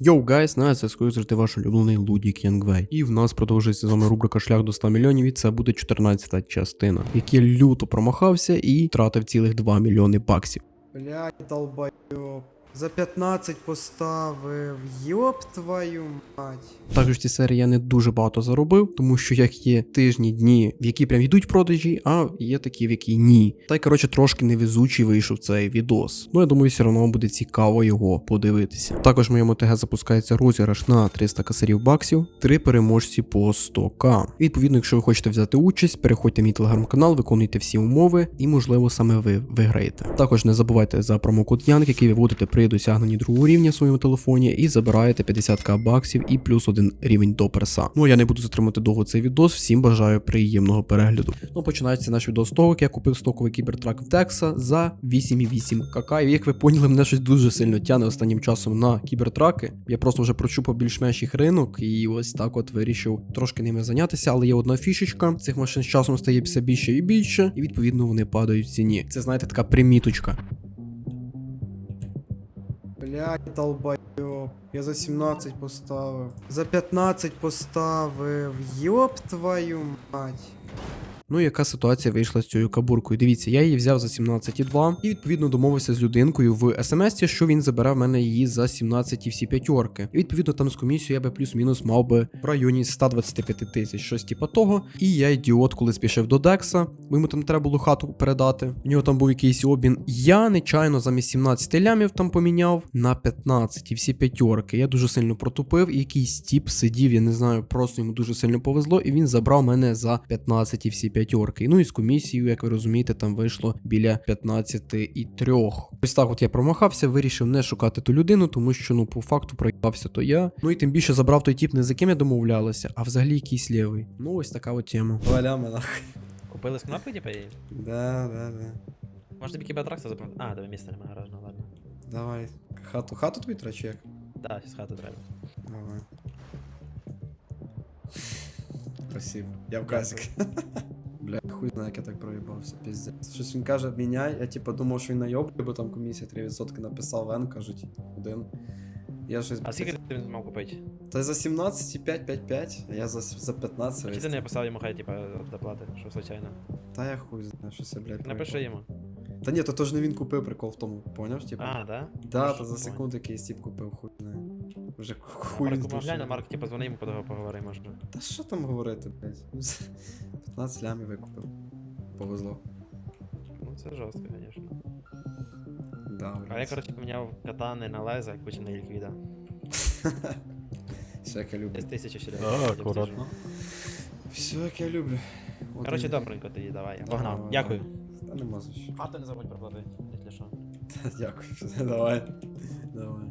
Йоу, гайс, на зв'язку зрити ваш улюблений Лудік Янгвей. І в нас продовжується з вами рубрика Шлях до 100 мільйонів, і це буде 14 частина, який люто промахався і втратив цілих 2 мільйони баксів. Блять, долбоёб. За 15 поставив. Йоп твою мать. Також в цій серії я не дуже багато заробив, тому що як є тижні, дні, в які прям йдуть продажі, а є такі, в які ні. Та й коротше трошки невезучий вийшов цей відос. Ну я думаю, все одно буде цікаво його подивитися. Також в моєму ТГ запускається розіграш на 300 касарів баксів, три переможці по 100к. Відповідно, якщо ви хочете взяти участь, переходьте в мій телеграм-канал, виконуйте всі умови, і можливо саме ви виграєте. Також не забувайте за промокод Янг, який ви вводите при досягненні другого рівня в своєму телефоні, і забираєте 50к баксів і плюс один рівень до перса. Ну я не буду затримати довго цей відос. Всім бажаю приємного перегляду. Ну починається наш відос з того, як я купив стоковий кібертрак в Текса за 8,8 кк. І як ви поняли, мене щось дуже сильно тяне останнім часом на кібертраки. Я просто вже прочупав більш-менш їх ринок, і ось так от вирішив трошки ними зайнятися. Але є одна фішечка. Цих машин з часом стає все більше і більше, і відповідно вони падають в ціні. Це знаєте така приміточка. Блядь, долбоёб. Я за 17 поставив. За 15 поставив. Йоп твою мать. Ну, яка ситуація вийшла з цією кабуркою? Дивіться, я її взяв за 17,2 і відповідно домовився з людинкою в смс, що він забере в мене її за 17 всі п'ятерки. І відповідно там з комісією я би плюс-мінус мав би в районі 125 тисяч, щось типа того. І я ідіот, коли спішив до Декса, йому там треба було хату передати. У нього там був якийсь обмін. Я нечайно замість 17 лямів там поміняв на 15 і всі п'ятерки. Я дуже сильно протупив, і якийсь тіп сидів, я не знаю, просто йому дуже сильно повезло, і він забрав мене за 15 і всі п'ятерки. Ну і з комісією, як ви розумієте, там вийшло біля 15 і 3. Ось так от я промахався, вирішив не шукати ту людину, тому що ну по факту проїбався то я. Ну і тим більше забрав той тіп, не з яким я домовлялася, а взагалі якийсь лівий. Ну ось така от тема. Валями нахуй. Купили з кнопки, типа, і... Да, да, да. Може тобі кібертракса забрати? А, тебе місця немає гаражного, ладно. Давай. Хату, хату тобі трачек? Да, з хати треба. Давай. Спасибо. Я в казик. Бля, хуй знає, як я так проїбався, піздець. Щось він каже, міняй, я типа думав, що він найобує, бо там комісія 3% написав, Н, кажуть, один. Я щось... А скільки ти мав купити? Та за 17 5, 5, 5, а я за, за 15 Чи ти не написав йому хай, типа, доплати, що случайно? Та я хуй знаю, що це, блядь, Напиши йому. Та ні, то то ж не він купив прикол в тому, поняв? Типа? А, да? Да, та за секунду якийсь тип купив, хуй знає. Вже хуй Марку з душі. глянь, на Марк, типа, дзвони йому, поговори, може. Та що там говорити, блядь? 15 лямів викупив. Повезло. Ну це жорстко, звісно. Да, блядь. А я, коротше, поміняв катани на леза, куча на ліквіда. Все, як я люблю. Десь тисячу ще А, акуратно. Все, як я люблю. Коротше, і- добренько тоді, давай. Погнав. Давай. Дякую. Та нема за що. Хату не забудь проплати, якщо що. Дякую. Давай. Давай.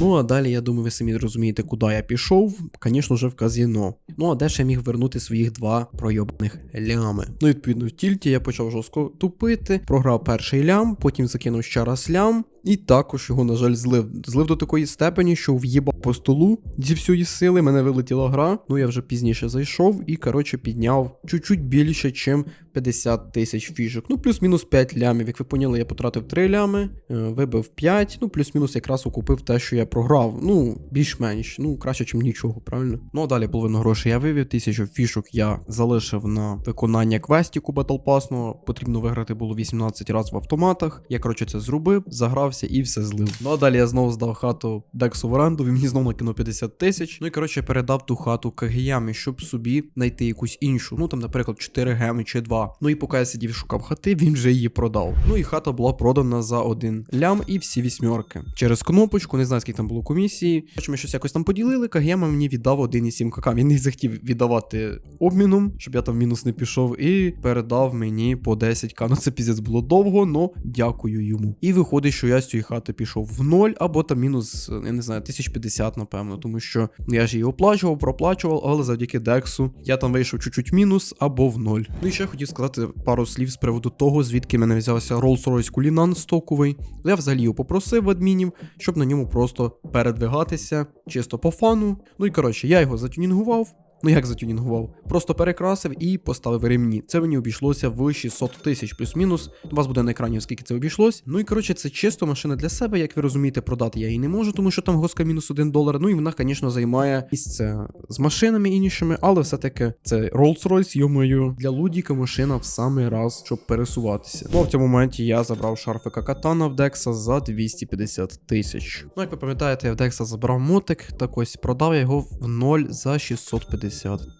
Ну а далі, я думаю, ви самі розумієте, куди я пішов. Звісно ж, в казіно. Ну а де ж я міг вернути своїх два пройобаних лями. Ну, відповідно, в тільті я почав жорстко тупити, програв перший лям, потім закинув ще раз лям. І також його, на жаль, злив. Злив до такої степені, що в'їбав по столу зі всієї сили, мене вилетіла гра. Ну я вже пізніше зайшов і, коротше, підняв чуть-чуть більше, чим 50 тисяч фішок. Ну, плюс-мінус 5 лямів. Як ви поняли, я потратив 3 лями, е, вибив 5, ну, плюс-мінус якраз окупив те, що я програв. Ну, більш-менш, ну, краще, ніж нічого, правильно? Ну, а далі половину грошей я вивів, тисячу фішок я залишив на виконання квестіку Pass. Потрібно виграти було 18 разів в автоматах. Я, коротше, це зробив, загрався і все злив. Ну, а далі я знову здав хату Дексу в оренду, він мені знову накинув 50 тисяч. Ну і коротше передав ту хату Кагіямі, щоб собі знайти якусь іншу. Ну там, наприклад, 4 геми чи 2. Ну і поки я сидів шукав хати, він вже її продав. Ну і хата була продана за один лям і всі вісьмерки. Через кнопочку, не знаю, скільки там було комісії. Коротше, ми щось якось там поділили. Кагіяма мені віддав 1,7 кк. Він не захотів віддавати обміном, щоб я там мінус не пішов, і передав мені по 10к. Ну це піздець було довго, но дякую йому. І виходить, що я з цієї хати пішов в ноль, або там мінус, я не знаю, 1050, напевно, тому що я ж її оплачував, проплачував, але завдяки Дексу я там вийшов чуть-чуть мінус або в ноль. Ну і ще хотів сказати пару слів з приводу того, звідки мене взявся Rolls-Royce Cullinan стоковий. Я взагалі його попросив адмінів, щоб на ньому просто передвигатися, чисто по фану. Ну і коротше, я його затюнінгував. Ну як затюнінгував? Просто перекрасив і поставив ремні. Це мені обійшлося в 600 тисяч плюс-мінус. У вас буде на екрані, скільки це обійшлось. Ну і коротше, це чисто машина для себе. Як ви розумієте, продати я її не можу, тому що там госка мінус 1 долар. Ну і вона, звісно, займає місце з машинами іншими, але все-таки це Rolls-Royce, йомою, для Лудіка машина в самий раз, щоб пересуватися. Ну в цьому моменті я забрав шарфика катана в Декса за 250 тисяч. Ну, як ви пам'ятаєте, я в Декса забрав мотик, так ось продав я його в 0 за 650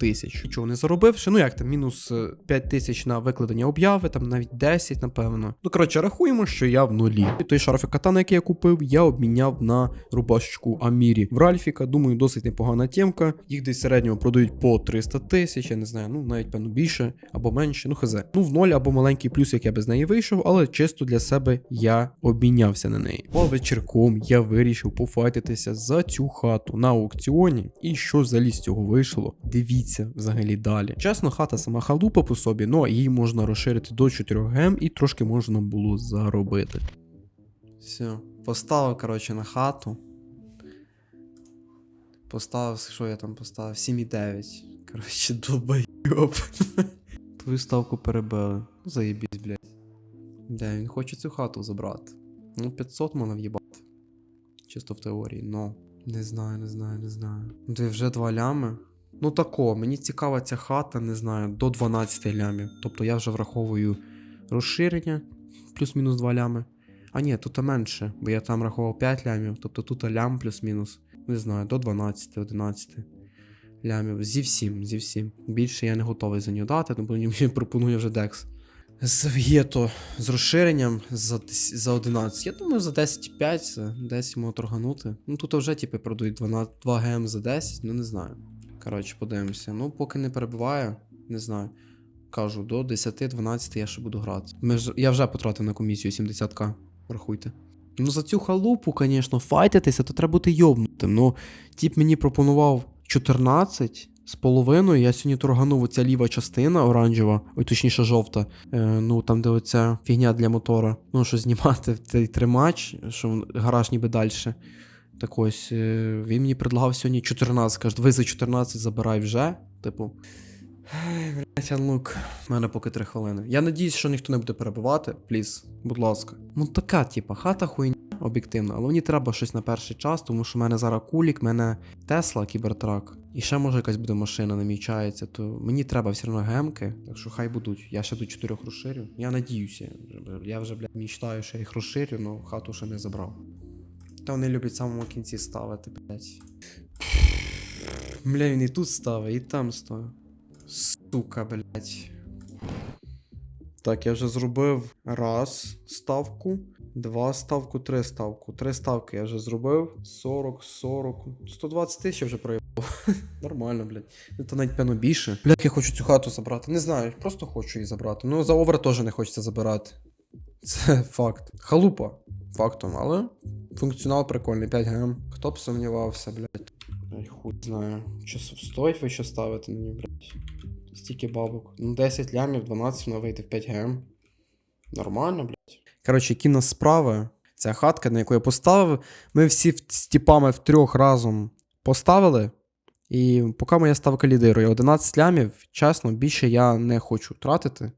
тисяч. Нічого не заробивши, ну як там, мінус 5 тисяч на викладення обяви, там навіть 10, напевно. Ну коротше, рахуємо, що я в нулі. І той шарфик катана, який я купив, я обміняв на рубашечку Амірі в Ральфіка. Думаю, досить непогана темка. Їх десь в середньому продають по 300 тисяч, я не знаю, ну навіть певно більше або менше, ну хз. Ну в ноль або маленький плюс, як я без неї вийшов, але чисто для себе я обмінявся на неї. А вечірком я вирішив пофайтитися за цю хату на аукціоні. І що взагалі з цього вийшло? Дивіться взагалі далі. Чесно, хата сама халупа по собі, ну а її можна розширити до 4 гем і трошки можна було заробити. Все, поставив, коротше, на хату. Поставив, що я там поставив? 7,9. Коротше, долбойоб. Твою ставку перебили. Заєбісь, блядь. Де він хоче цю хату забрати? Ну, 500 можна в'їбати. Чисто в теорії, но. Не знаю, не знаю, не знаю. Де вже два лями. Ну тако, мені цікава ця хата, не знаю, до 12 лямів. Тобто я вже враховую розширення, плюс-мінус 2 лями. А ні, тут менше, бо я там рахував 5 лямів, тобто тут лям плюс-мінус. Не знаю, до 12-11 лямів. Зі всім, зі всім. Більше я не готовий за нього дати, тому мені пропонує вже Декс. З В'єто з розширенням за, за 11. Я думаю, за 10,5 це 10 можу торганути. Ну тут вже типу продають 12, 2 гем за 10, ну не знаю. Коротше, подивимося. Ну, поки не перебуває, не знаю. Кажу, до 10-12 я ще буду грати. Ми ж, я вже потратив на комісію 70к, рахуйте. Ну за цю халупу, звісно, файтитися, то треба бути йобнутим. Ну, тіп мені пропонував 14 з половиною. Я сьогодні торганув оця ліва частина оранжева, ой, точніше жовта. Е, ну там, де оця фігня для мотора. Ну, що знімати цей тримач, що гараж ніби далі. Так ось, е, він мені предлагав сьогодні 14. Каже, ви за 14 забирай вже. Типу. Блять, Анлук, в мене поки 3 хвилини. Я надіюсь, що ніхто не буде перебивати, пліз, будь ласка. Ну така, типа, хата хуйня, об'єктивно, але мені треба щось на перший час, тому що в мене зараз кулік, в мене Тесла, кібертрак. І ще може якась буде машина намічається, то мені треба все одно гемки, так що хай будуть. Я ще до 4 розширю. Я надіюся. Я вже, блядь, мечтаю, що я їх розширю, але хату ще не забрав. Та вони люблять в самому кінці ставити, блядь. Бля, він і тут ставить, і там ставить. Сука, блядь. Так, я вже зробив раз ставку, два ставку, три ставку. Три ставки я вже зробив. 40, 40, 120 тисяч я вже проїбав. Нормально, блядь. Ну, Це навіть певно більше. Блядь, я хочу цю хату забрати. Не знаю, просто хочу її забрати. Ну, за овер теж не хочеться забирати. Це факт. Халупа, фактом, але функціонал прикольний, 5 гм. Хто б сумнівався, блядь. Ай, хуй знаю. Чи стоїть ви що ставити мені, блядь? Стільки бабок. Ну, 10 лямів, 12 на вийти в 5 гм. Нормально, блядь. Коротше, які в нас справи. Ця хатка, на яку я поставив, ми всі з тіпами в трьох разом поставили. І поки моя ставка лідирує 11 лямів, чесно, більше я не хочу тратити.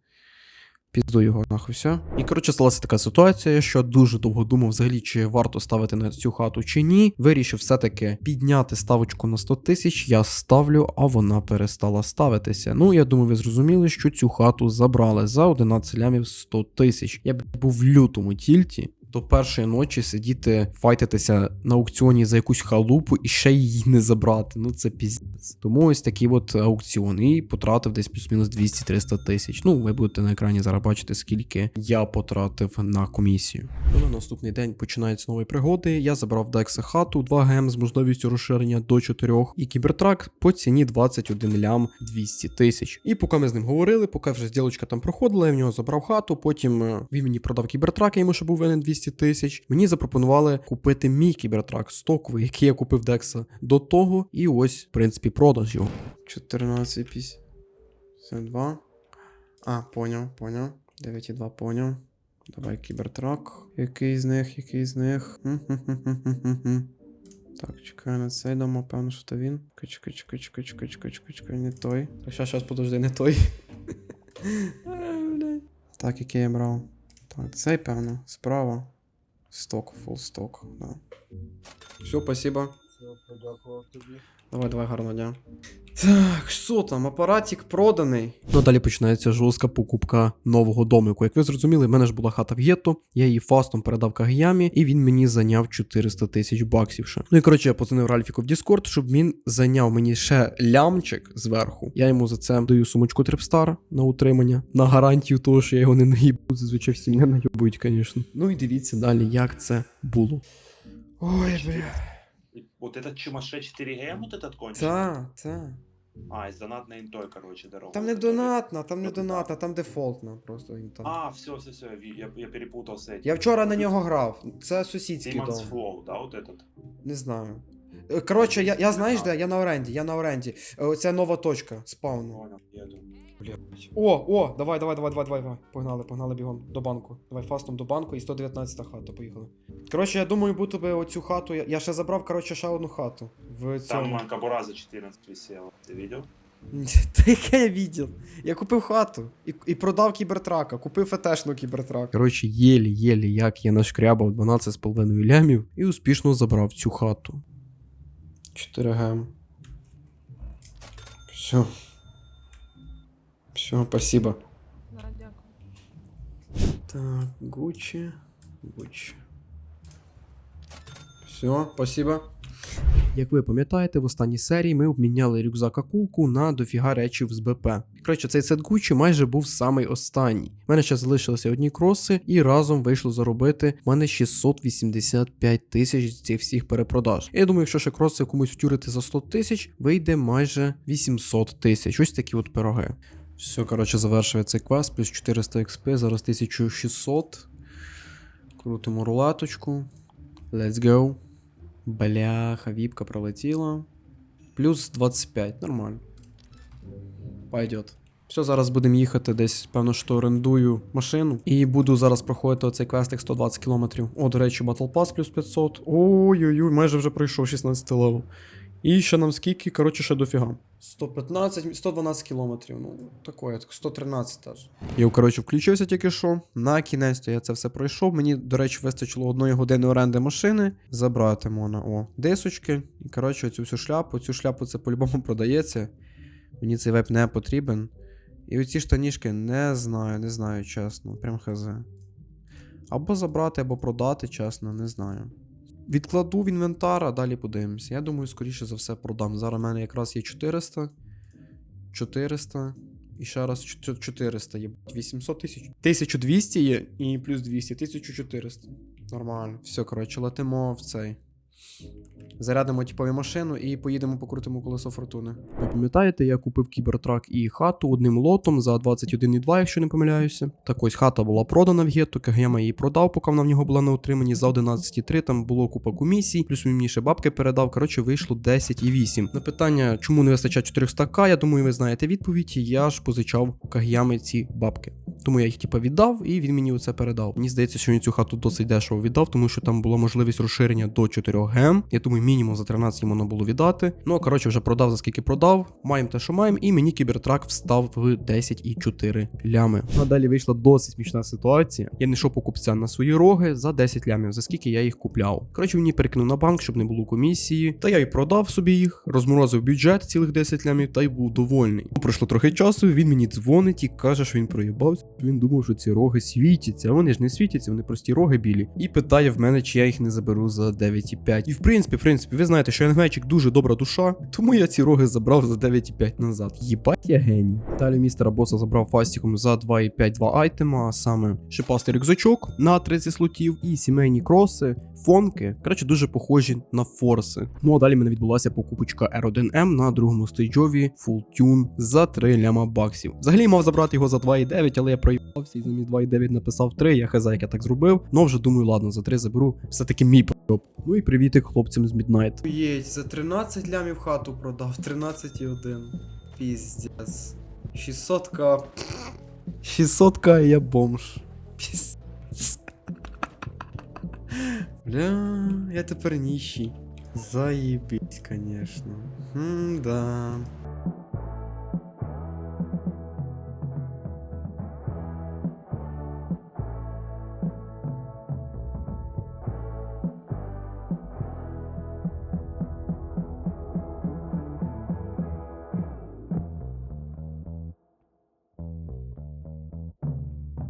Пізду його нахуй все. І коротше сталася така ситуація, що дуже довго думав взагалі, чи варто ставити на цю хату чи ні. Вирішив все-таки підняти ставочку на 100 тисяч. Я ставлю, а вона перестала ставитися. Ну я думаю, ви зрозуміли, що цю хату забрали за 11 лямів 100 тисяч. Я б був в лютому тільті. До першої ночі сидіти, файтитися на аукціоні за якусь халупу і ще її не забрати. Ну це піздець. Тому ось такий от аукціон і потратив десь плюс-мінус 200-300 тисяч. Ну, ви будете на екрані зараз бачити, скільки я потратив на комісію. Ну, на наступний день починаються нові пригоди. Я забрав Декса хату 2 гем з можливістю розширення до 4 і кібертрак по ціні 21 лям 200 тисяч. І поки ми з ним говорили, поки вже зділочка там проходила, я в нього забрав хату. Потім е, він мені продав кібертрак, я йому ще був винен 200 тисяч. Мені запропонували купити мій кібертрак стоковий, який я купив Декса до того. І ось, в принципі, продаж його. 14,52. А, поняв, поняв. 9,2 поняв. Давай кібертрак. Який з них, який з них? Так, чекаю на цей дома, певно, що то він. Чекай, чекай, чекай, чекай, чекай, чекай, чекай, не той. Так, щас, щас, подожди, не той. Так, який я брав. Так, цей, певно, справа. Сток, full сток, да. Все, спасибо. Давай, давай, гарного дня. Так, що там, апаратик проданий. Ну, далі починається жорстка покупка нового домику. Як ви зрозуміли, в мене ж була хата в гетто, я її фастом передав Кагіямі, і він мені зайняв 400 тисяч баксів ще. Ну і коротше, я позвонив Ральфіку в Discord, щоб він зайняв мені ще лямчик зверху. Я йому за це даю сумочку Трипстар на утримання, на гарантію того, що я його не наїбу. Зазвичай всі мене наїбують, звісно. Ну і дивіться далі, як це було. Ой, бля. Вот этот Чимаше 4Г, вот этот кончик? Та, та. А, из донатной интой, короче, дорога. Там не Вот это. донатна, там не Ну, да. донатна, там дефолтна, просто він там. А, все, все, все, я, я перепутал с этим. Я вчора на нього грав. Це сусідський Demon's дом. Flow, да, вот этот? Не знаю. Е, Коротше, я, я знаєш де? Я на оренді, я на оренді. Е, Це нова точка спавну. Понял, еду. О, о, давай, давай, давай, давай, давай. Погнали, погнали бігом до банку. Давай фастом до банку і 119 хата, поїхали. Коротше, я думаю, будто би оцю хату. Я, я ще забрав, коротше, ще одну хату. В Там цьому. э, кобура за 14 висела, ты видел? Та яке я відділ? Я купив хату і, і продав кібертрака, купив ФТшну кібертрак. Коротше, єлі-єлі, як я нашкрябав 12,5 лямів і успішно забрав цю хату. 4 гем. Все. Все, спасибо. Да, дякую. Так, Гуччи. Гуччи. Все, спасибо. Як ви пам'ятаєте, в останній серії ми обміняли рюкзак Акулку на дофіга речів з БП. Коротше, цей сет Гуччі майже був самий останній. У мене ще залишилися одні кроси, і разом вийшло заробити в мене 685 тисяч з цих всіх перепродаж. Я думаю, якщо ще кроси комусь втюрити за 100 тисяч, вийде майже 800 тисяч. Ось такі от пироги. Все, коротше, завершує цей квест, плюс 400 XP, зараз 1600. Крутимо рулеточку. Let's go. Бляха, віпка пролетіла. Плюс 25, нормально. Пойдет. Все, зараз будемо їхати десь, певно, що орендую машину. І буду зараз проходити оцей квестик 120 км. О, до речі, Battle Pass плюс 500. Ой-ой-ой, майже вже пройшов 16 левел. І ще нам скільки, коротше, ще дофіга. 115, 112 кілометрів, ну, такое, так 113 теж. Я, коротше, включився тільки що. На кінець я це все пройшов. Мені, до речі, вистачило одної години оренди машини. Забрати можна, о, дисочки. І, коротше, цю всю шляпу. Цю шляпу це по-любому продається. Мені цей веб не потрібен. І оці штанішки не знаю, не знаю, чесно. Прям хз. Або забрати, або продати, чесно, не знаю. Відкладу в інвентар, а далі подивимося. Я думаю, скоріше за все продам. Зараз в мене якраз є 400. 400. І ще раз 400 є. 800 тисяч. 1200 є і плюс 200, 1400. Нормально. Все, коротше, летимо в цей. Зарядимо типові машину і поїдемо покрутимо колесо фортуни. Ви пам'ятаєте, я купив кібертрак і хату одним лотом за 21,2, якщо не помиляюся. Так ось хата була продана в гетто, Кагема її продав, поки вона в нього була на утриманні за 11,3, там було купа комісій, плюс мені ще бабки передав. Коротше, вийшло 10,8. На питання, чому не вистачає 400к, я думаю, ви знаєте відповідь. Я ж позичав у ці бабки. Тому я їх типа віддав, і він мені оце передав. Мені здається, що він цю хату досить дешево віддав, тому що там була можливість розширення до 4 гем. Я думаю, мінімум за 13 йому можна було віддати. Ну, коротше, вже продав за скільки продав. Маємо те, що маємо, і мені кібертрак встав в 10,4 лями. А далі вийшла досить смішна ситуація. Я знайшов покупця на свої роги за 10 лямів, за скільки я їх купляв. Коротше, мені перекинув на банк, щоб не було комісії. Та я й продав собі їх, розморозив бюджет цілих 10 лямів та й був довольний. Пройшло трохи часу, він мені дзвонить і каже, що він проїбався. Він думав, що ці роги світяться, вони ж не світяться, вони прості роги білі. І питає в мене, чи я їх не заберу за 9,5. І в принципі, в принципі, ви знаєте, що Янгмечик дуже добра душа, тому я ці роги забрав за 9,5 назад. Єбать я геній. Далі містера боса забрав фастіком за 2,5 два айтема, а саме шипастий рюкзачок на 30 слотів і сімейні кроси, фонки. Коротше, дуже похожі на форси. Ну а далі мене відбулася покупочка R1M на другому стейджові Full Tune за 3 ляма баксів. Взагалі мав забрати його за 2,9, але я проїбався і замість 2,9 написав 3, я хаза, так зробив. Ну вже думаю, ладно, за 3 заберу. Все-таки мій пройоб. Ну і привітик хлопцям з Midnight. Єть, за 13 лямів хату продав, 13,1. Піздец. 600к. 600к і я бомж. Піздец. Бля, я тепер ніщий. Заебись, конечно. М-да.